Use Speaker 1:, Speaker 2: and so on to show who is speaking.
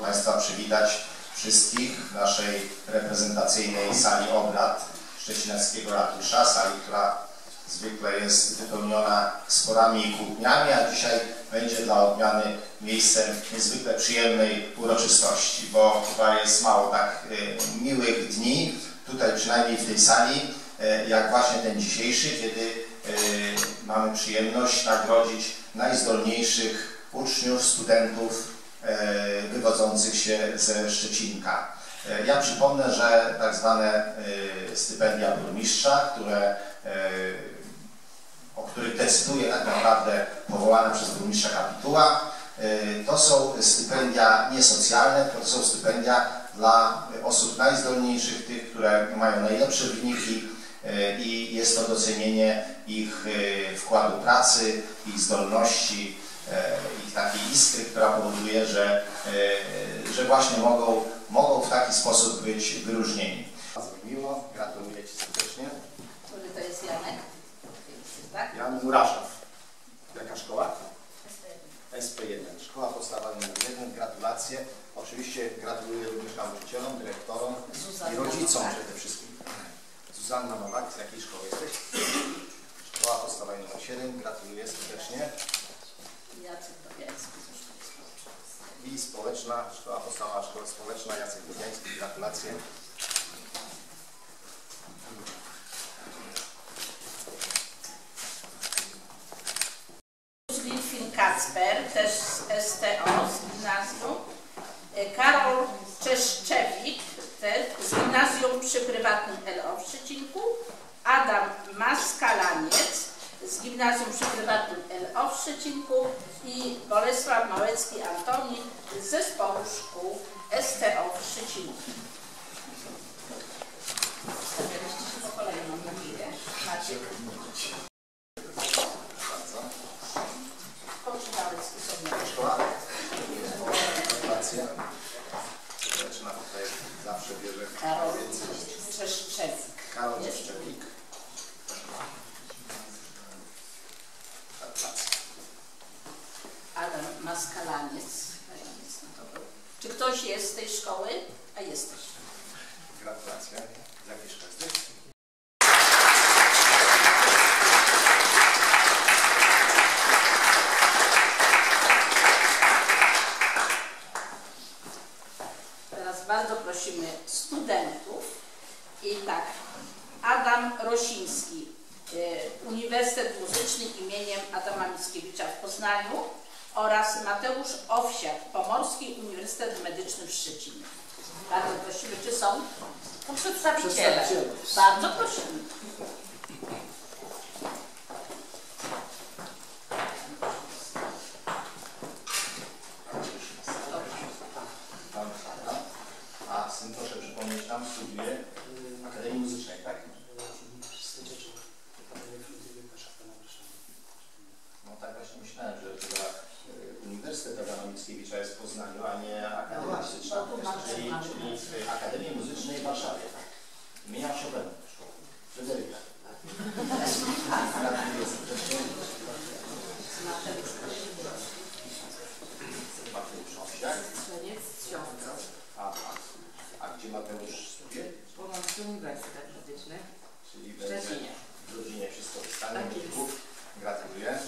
Speaker 1: Państwa przywitać wszystkich w naszej reprezentacyjnej sali obrad Szczecineckiego Ratusza, sali, która zwykle jest wypełniona sporami i kłótniami, a dzisiaj będzie dla odmiany miejscem niezwykle przyjemnej uroczystości, bo chyba jest mało tak y, miłych dni, tutaj przynajmniej w tej sali, y, jak właśnie ten dzisiejszy, kiedy y, mamy przyjemność nagrodzić najzdolniejszych uczniów, studentów wywodzących się ze Szczecinka. E, Ja przypomnę, że tak zwane e, stypendia burmistrza, które, e, o których decyduje tak naprawdę powołana przez burmistrza kapituła, e, to są stypendia niesocjalne, to są stypendia dla osób najzdolniejszych, tych, które mają najlepsze wyniki e, i jest to docenienie ich e, wkładu pracy, ich zdolności, e, iskry, która powoduje, że, e, że właśnie mogą, mogą w taki sposób być wyróżnieni. Bardzo mi miło, gratuluję Ci serdecznie.
Speaker 2: Który to jest Janek? Tak?
Speaker 1: Jan Muraszow. Jaka szkoła? SP1. Szkoła podstawowa nr 1. Gratulacje. Oczywiście gratuluję również nauczycielom, dyrektorom
Speaker 2: Zuzanna
Speaker 1: i rodzicom
Speaker 2: Nowak.
Speaker 1: przede wszystkim. Zuzanna Nowak, z jakiej szkoły jesteś? Szkoła podstawowa nr 7. Gratuluję serdecznie.
Speaker 2: Jacek Dobiański ze szkoły społecznej.
Speaker 1: I społeczna, szkoła podstawowa, szkoła społeczna, Jacek Budziański, gratulacje.
Speaker 2: Litwin Kacper, też z STO, z gimnazjum. Karol Czeszczewik, też z gimnazjum przy prywatnym LO w Szczecinku. Adam Maskalaniec z gimnazjum przy prywatnym LO w Szczecinku i Bolesław Małecki Antoni z zespołu szkół STO w Szczecinku. Stawialiście się z kolejną nadzieję. Maciek
Speaker 1: Bardzo.
Speaker 2: Poczytałeś stosowne
Speaker 1: Szkoła? Gratulacje. Społeczna tutaj zawsze bierze
Speaker 2: Karol
Speaker 1: więcej.
Speaker 2: Czeszczewik.
Speaker 1: Karol
Speaker 2: Jest.
Speaker 1: Szczepik. Gratulacje.
Speaker 2: Adam Maskalaniec. Czy ktoś jest z tej szkoły? A jesteś.
Speaker 1: Gratulacje. Z jakiej szkoły jesteś?
Speaker 2: Teraz bardzo prosimy studentów. I tak, Adam Rosiński, y, Uniwersytet Muzyczny imieniem Adama Mickiewicza w Poznaniu oraz Mateusz Owsiak, Pomorski Uniwersytet Medyczny w Szczecinie. Bardzo prosimy, czy są? Przedstawiciele. Bardzo prosimy.
Speaker 1: A syn, proszę przypomnieć nam, studiuje w Akademii Muzycznej, tak? No tak właśnie myślałem, że y, Uniwersytet Adama Mickiewicza jest w Poznaniu, a nie Akademia Muzyczna.
Speaker 2: No mamy-
Speaker 1: Czyli, czyli w Akademii Muzycznej w Warszawie. Imienia Chopina. Fryderyka. Gratuluję serdecznie. Mateusz Owsiak. A, gdzie Mateusz studiuje?
Speaker 3: Pomorski Uniwersytet Medyczny
Speaker 1: Czyli
Speaker 3: w Szczecinie.
Speaker 1: w rodzinie wszystko.
Speaker 3: Tak.
Speaker 1: Gratuluję.
Speaker 3: Dziękuję.
Speaker 1: Gratuluję.